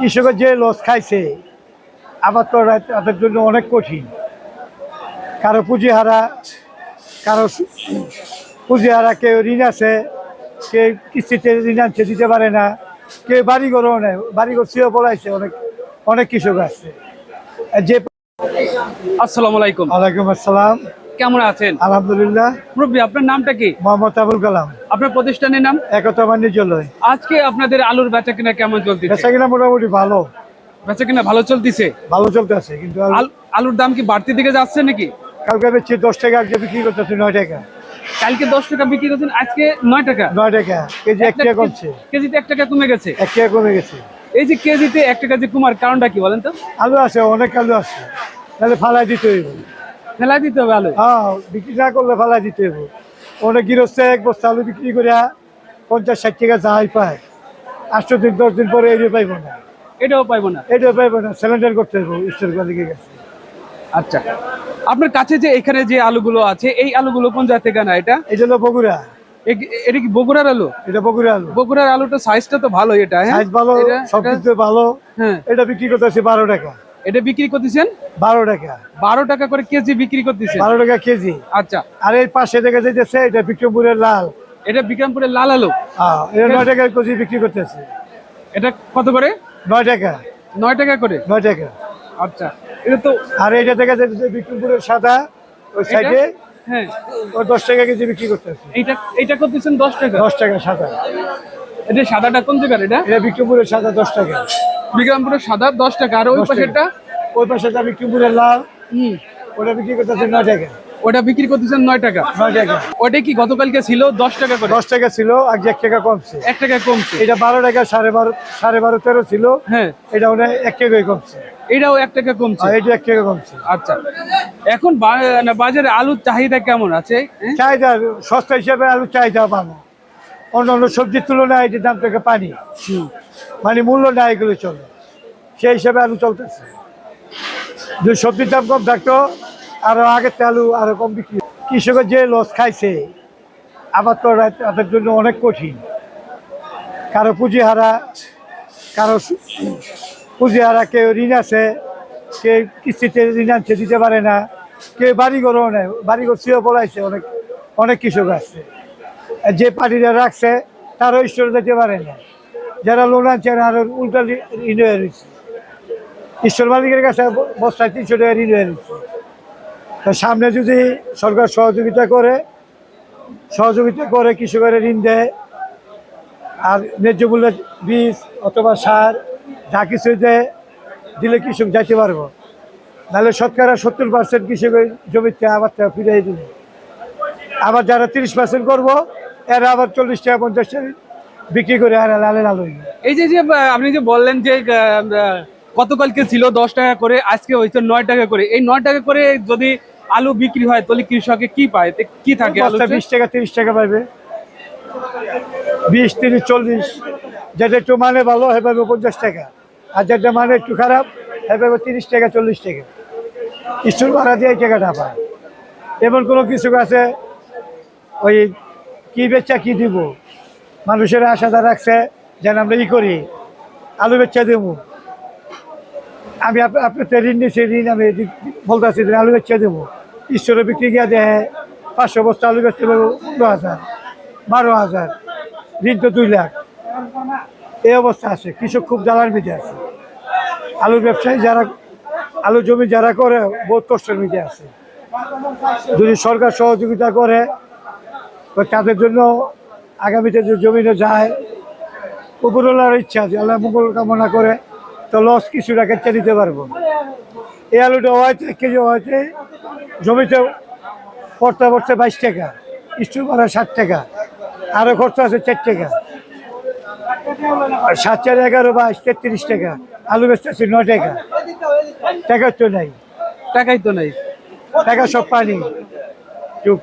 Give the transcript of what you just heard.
কৃষকের যে লস খাইছে আবার তো তাদের জন্য অনেক কঠিন। কারও পুঁজি হারা কারও সু- পুঁজি হারা কেউ ঋণ আছে কেউ কিস্তিতে ঋণ আনছে দিতে পারে না কেউ বাড়িঘরও নেই বাড়িঘর ছিও পড়াইছে অনেক অনেক কৃষক আছে। যে আসসালামু আলাইকুম। ওয়ালাইকুম আসসালাম। কেমন আছেন? আলহামদুলিল্লাহ। মুরব্বী আপনার নামটা কি? মোহাম্মদ আবুল কালাম। আপনার প্রতিষ্ঠানের নাম? একতা বাণিজ্যলয় আজকে আপনাদের আলুর বেচা কিনা কেমন চলতেছে? বেচা কিনা মোটামুটি ভালো। বেচা কিনা ভালো চলতেছে? ভালো চলতেছে কিন্তু আলুর দাম কি বাড়তি দিকে যাচ্ছে নাকি? কালকে বেচছি দশ টাকা আজকে বিক্রি করতেছি নয় টাকা। কালকে দশ টাকা বিক্রি করছেন আজকে নয় টাকা? নয় টাকা কেজি এক টাকা কমছে। কেজিতে এক টাকা কমে গেছে? এক টাকা কমে গেছে। এই যে কেজিতে এক টাকা যে কমার কারণটা কি বলেন তো? আলু আছে অনেক আলু আছে। তাহলে ফালাই দিতে হইব। ফেলাই দিতে হবে আলু? হ্যাঁ বিক্রি না করলে ফালাই দিতে হইব। অনেক গৃহস্থ এক বস্তা আলু বিক্রি করে পঞ্চাশ ষাট টাকা যাই পায়। আটশো দিন দশ দিন পরে এরিয়ে পাইব না। এটাও পাইবো না? এটাও পাইব না সিলিন্ডার করতে হইব স্টোর কোয়ালিটি গেছে। আচ্ছা। আপনার কাছে যে এখানে যে আলুগুলো আছে এই আলুগুলো কোন জায়গা থেকে না এটা? এটা হলো বগুড়া। এটা কি বগুড়ার আলু? এটা বগুড়া আলু। বগুড়ার আলুটা সাইজটা তো ভালো এটা হ্যাঁ? সাইজ ভালো এটা- সব এটা- কিছু ভালো। হ্যাঁ। এটা বিক্রি করতেছি বারো টাকা। এটা বিক্রি করতেছেন? বারো টাকা। বারো টাকা করে কেজি বিক্রি করতেছেন? বারো টাকা কেজি। আচ্ছা। আর এর পাশে দেখা যাইতেছে এটা বিক্রমপুরের লাল। এটা বিক্রমপুরের লাল আলু? হ্যাঁ, এটা নয় টাকা কেজি বিক্রি করতেছে। এটা কত করে? নয় টাকা। নয় টাকা করে? নয় টাকা। আচ্ছা। এটা তো আর এটা দেখা যাচ্ছে বিক্রমপুরের সাদা ওই সাইডে। হ্যাঁ। ও দশ টাকা কেজি বিক্রি করতেছে। এইটা এটা করতেছেন দশ টাকা? দশ টাকা সাদা। এটা সাদাটা কোন জায়গার এটা? এটা বিক্রমপুরের সাদা দশ টাকা। বিক্রমপুরের সাদা দশ টাকা। আর ওই। পাশেরটা? ওই পাশেটা বিক্রমপুরের লাল। হুম। ওটা বিক্রি করতেছে নয় টাকা। ওটা বিক্রি করতেছেন নয় টাকা? নয় টাকা। ওটা কি গতকালকে ছিল দশ টাকা করে? দশ টাকা ছিল আজ এক টাকা কমছে। এক টাকা কমছে। এটা বারো টাকা সাড়ে বারো সাড়ে বারো তেরো ছিল। হ্যাঁ। এটা ওটা এক টাকাই কমছে। এটাও এক টাকা কমছে? এটা এক টাকা কমছে। আচ্ছা। এখন বাজারে আলুর চাহিদা কেমন আছে? হ্যাঁ? চাহিদা সস্তা হিসাবে আলু চাহিদা পাবো অন্য অন্য সবজির তুলনায় এটির দাম থেকে পানি। মানে মূল্য না এগুলো চলে। সেই হিসাবে আলু চলতেছে। যদি সবজির দাম কম থাকতো আরও আগের থেকে আলু আরও কম বিক্রি কৃষকের যে লস খাইছে আবার তো তাদের জন্য অনেক কঠিন। কারও পুঁজি হারা কারও পুঁজি হারা কেউ ঋণ আছে কেউ কিস্তিতে ঋণ আনছে দিতে পারে না কেউ বাড়িঘরও নেই বাড়িঘর ছিও পড়াইছে অনেক অনেক কৃষক আছে। যে পার্টিরা রাখছে, তারাও স্টোরে যেতে পারে না। যারা লোন আনছে আরও উল্টা ঋণ হয়ে রয়েছে। ঈশ্বর মালিকের কাছে বস্তায় তিনশো টাকা ঋণ হয়ে রয়েছে। তা সামনে যদি সরকার সহযোগিতা করে সহযোগিতা করে কৃষকের ঋণ দেয়, আর ন্যায্য মূল্যের বীজ অথবা সার যা কিছু দেয়, দিলে কৃষক যাইতে পারব। নাহলে শতকরা সত্তর পার্সেন্ট কৃষকের জমিতে আবার ফিরিয়ে দিবে। আবার যারা তিরিশ পার্সেন্ট করব এরা আবার চল্লিশ টাকা পঞ্চাশ টাকা বিক্রি করে আর লালে লাল হইবে এই যে যে আপনি যে বললেন যে গতকালকে ছিল দশ টাকা করে আজকে হয়েছে নয় টাকা করে। এই নয় টাকা করে যদি আলু বিক্রি হয় তাহলে কৃষকে কি পায়? কি থাকে বিশ টাকা তিরিশ টাকা পাইবে। বিশ তিরিশ চল্লিশ যেটা একটু মানে ভালো হয়ে পাইবে পঞ্চাশ টাকা। আর যেটা মানে একটু খারাপ হয়ে পাইবে তিরিশ টাকা চল্লিশ টাকা। স্টোর ভাড়া দিয়ে টাকাটা পায়। এমন কোনো কিছু আছে? ওই কি বেচা, কি দিব? মানুষের আশাটা রাখছে যেন আমরা ই করি, আলু বেচা দেব। আমি আপ- আপনার ঋণ নিয়েছি ঋণ আমি বলতেছি আলু বেচা দেবো। ঈশ্বরের বিক্রি গিয়ে দেয়, পাঁচশো বস্তা আলু বেচতে পারব পনেরো হাজার, বারো হাজার, ঋণ তো দুই লাখ। এই অবস্থা আছে, কৃষক খুব জ্বালার মিটে আছে। আলুর ব্যবসায়ী যারা, আলু জমি যারা করে, বহুত কষ্টের মিটে আছে। যদি সরকার সহযোগিতা করে তো তাদের জন্য আগামীতে যে জমিনে যায় উপরওয়ালার ইচ্ছা যে আল্লাহ মঙ্গল কামনা করে তো লস কিছু টাকা কেটে দিতে পারব। এই আলুটা হয়তো এক কেজি হয়তো জমিতে পড়তে পড়তে বাইশ টাকা স্টুল ভাড়া ষাট টাকা আরও খরচ আছে চার টাকা। আর সাত চার এগারো বাইশ তেত্রিশ টাকা আলু বেচতেছি নয় টাকা। টাকা তো নাই। টাকাই তো নাই। টাকা সব পানি। চুপ।